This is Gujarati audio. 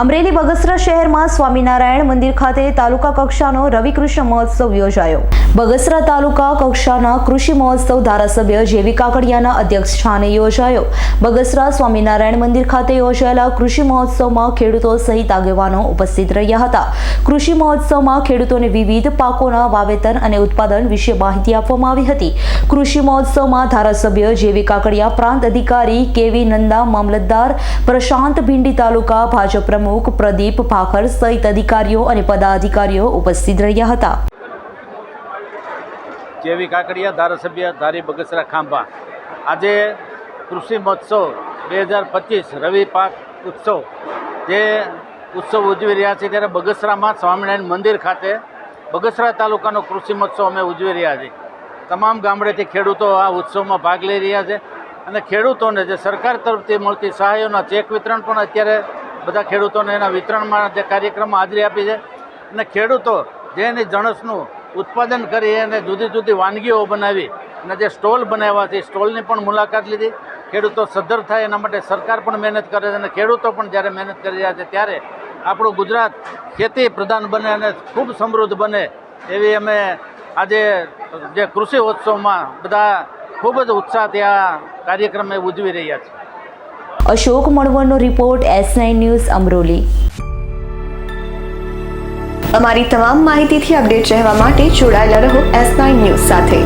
અમરેલી બગસરા શહેરમાં સ્વામિનારાયણ મંદિર ખાતે તાલુકા કક્ષાનો રવિકૃષ્ણ મહોત્સવ યોજાયો. બગસરા તાલુકા કક્ષાના કૃષિ મહોત્સવ ધારાસભ્ય જેવી કાકડિયાના અધ્યક્ષ સ્થાને યોજાયો. બગસરા સ્વામિનારાયણ મંદિર ખાતે યોજાયેલા કૃષિ મહોત્સવમાં ખેડૂતો સહિત આગેવાનો ઉપસ્થિત રહ્યા હતા. કૃષિ મહોત્સવમાં ખેડૂતોને વિવિધ પાકોના વાવેતર અને ઉત્પાદન વિશે માહિતી આપવામાં આવી હતી. કૃષિ મહોત્સવમાં ધારાસભ્ય જેવી કાકડિયા પ્રાંત અધિકારી કેવી નંદા મામલતદાર, પ્રશાંત ભીંડી તાલુકા ભાજપ પ્રમુખ પ્રદીપ ભાખર સહિત અધિકારીઓ અને પદાધિકારીઓ ઉપસ્થિત રહ્યા હતા. જેવી કાકડિયા ધારાસભ્ય ધારી બગસરા ખાંભા. આજે કૃષિ મહોત્સવ બે હજાર પચીસ રવિ પાક ઉત્સવ. જે ઉત્સવ ઉજવી રહ્યા છે ત્યારે બગસરામાં સ્વામિનારાયણ મંદિર ખાતે બગસરા તાલુકાનો કૃષિ મહોત્સવ અમે ઉજવી રહ્યા છીએ. તમામ ગામડેથી ખેડૂતો આ ઉત્સવમાં ભાગ લઈ રહ્યા છે અને ખેડૂતોને જે સરકાર તરફથી મળતી સહાયોના ચેક વિતરણ પણ અત્યારે બધા ખેડૂતોને એના વિતરણમાં જે કાર્યક્રમમાં હાજરી આપી છે. અને ખેડૂતો જે એની જણસનું ઉત્પાદન કરી અને જુદી જુદી વાનગીઓ બનાવી અને જે સ્ટોલ બનાવ્યા છે સ્ટોલની પણ મુલાકાત લીધી. ખેડૂતો સદ્ધર થાય એના માટે સરકાર પણ મહેનત કરે છે અને ખેડૂતો પણ જ્યારે મહેનત કરી રહ્યા છે ત્યારે આપણું ગુજરાત ખેતી પ્રધાન બને અને ખૂબ સમૃદ્ધ બને એવી અમે આજે જે કૃષિ ઉત્સવમાં બધા ખૂબ જ ઉત્સાહથી આ કાર્યક્રમ ઉજવી રહ્યા છે Ashok મણવરનો report S nine news Amroli. અમારી તમામ માહિતીથી અપડેટ રહેવા માટે જોડાયેલા રહો એસ નાઇન ન્યૂઝ સાથે.